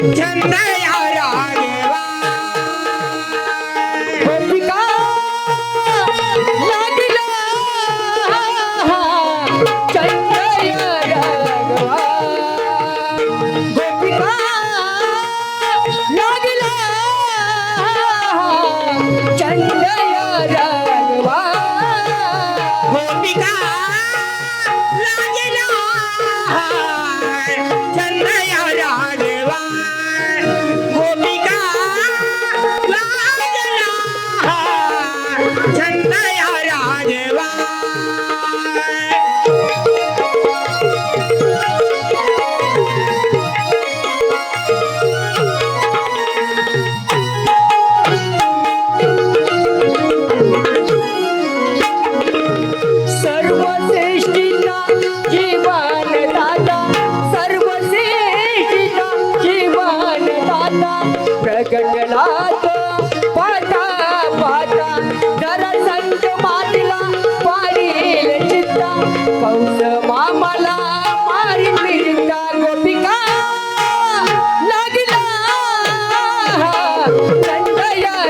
Good night. जीवन दाता पाता पाता जरा संत चित्ता कंस मामाला मारी गोपिका. लागला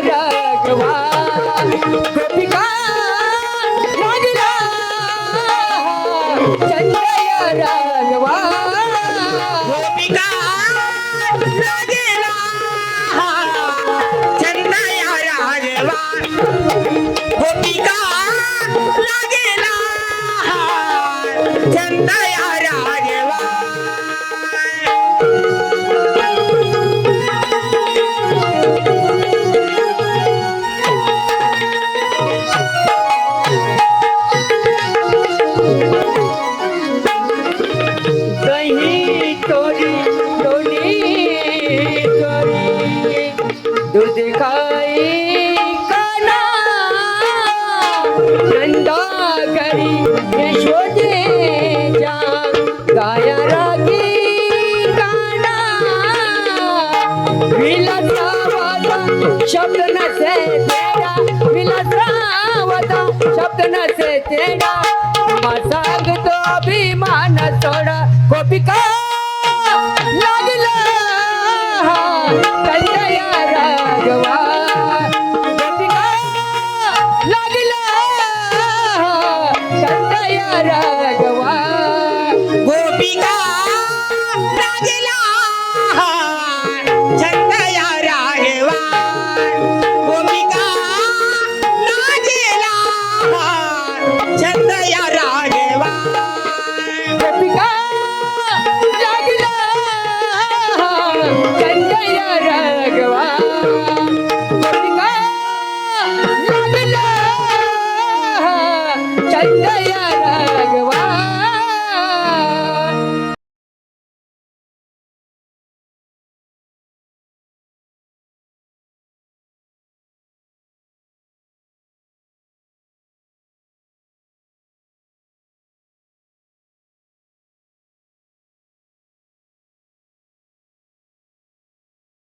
राघवा गोपिका लागला राघवा गोपिका चंद्रया राघवा शब्द नसे तेरा विलास रावता शब्द नसे तेरा मा सांगतो अभिमान सोडा गोपिका लागला कल्लया राघवा गोपिका लागला कल्लया राघवा चंदया राघवा